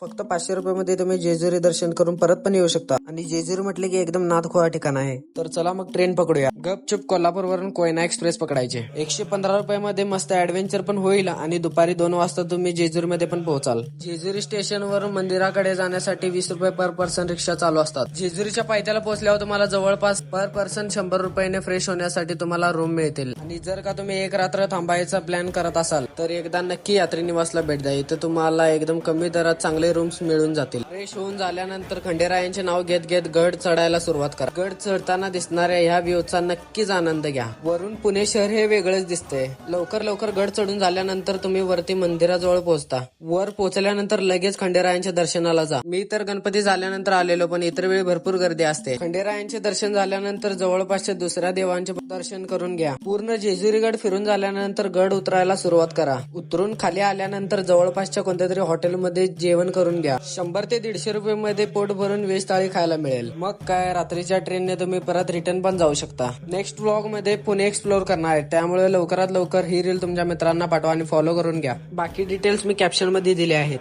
फक्त पाचशे रुपयामध्ये तुम्ही जेजुरी दर्शन करून परत पण येऊ शकता. आणि जेजुरी म्हटले की एकदम नादखोळा ठिकाण आहे. तर चला मग ट्रेन पकडूया. गपचूप कोल्हापूर वरून कोयना एक्सप्रेस पकडायचे. एकशे पंधरा रुपयामध्ये मस्त ऍडव्हेंचर पण होईल आणि दुपारी दोन वाजता तुम्ही जेजुरी मध्ये पण पोहोचाल. जेजुरी स्टेशन वरून मंदिराकडे जाण्यासाठी वीस रुपये पर पर्सन रिक्षा चालू असतात. जेजुरीच्या पायथ्याला पोहोचल्यावर तुम्हाला जवळपास पर पर्सन शंभर रुपयाने फ्रेश होण्यासाठी तुम्हाला रूम मिळतील. आणि जर का तुम्ही एक रात्र थांबायचा प्लॅन करत असाल तर एकदा नक्की यात्री निवासला भेट द्या. इथं तुम्हाला एकदम कमी दरात चांगले रूम्स मिळून जातील. फ्रेश होऊन झाल्यानंतर खंडेरायांचे नाव घेत घेत गड चढायला सुरुवात करा. गड चढताना दिसणाऱ्या ह्या व्ह्यूचा नक्कीच आनंद घ्या. वरून पुणे शहर हे वेगळंच दिसते लवकर लवकर गड चढून झाल्यानंतर तुम्ही वरती मंदिराजवळ पोहोचता. वर पोहोचल्यानंतर लगेच खंडेरायांच्या दर्शनाला जा. मी तर गणपती झाल्यानंतर आलेलो पण इतर वेळी भरपूर गर्दी असते. खंडेरायांचे दर्शन झाल्यानंतर जवळपासच्या दुसऱ्या देवांचे दर्शन करून घ्या. पूर्ण जेजुरी गड फिरून झाल्यानंतर गड उतरायला सुरुवात करा. उतरून खाली आल्यानंतर जवळपासच्या कोणत्या तरी हॉटेलमध्ये जेवण करून घ्या. शंभर ते दीडशे रुपये मध्ये पोट भरून वेज थाळी खायला मिळेल. मग काय रात्रीच्या ट्रेनने तुम्ही परत रिटर्न पण जाऊ शकता. नेक्स्ट ब्लॉगमध्ये पुणे एक्सप्लोर करणार आहे. त्यामुळे लवकरात लवकर ही रील तुमच्या मित्रांना पाठवा आणि फॉलो करून घ्या. बाकी डिटेल्स मी कॅप्शनमध्ये दिले आहेत.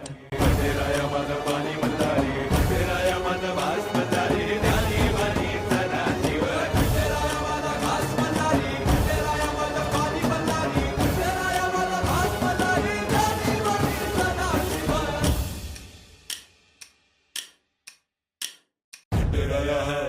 विरयः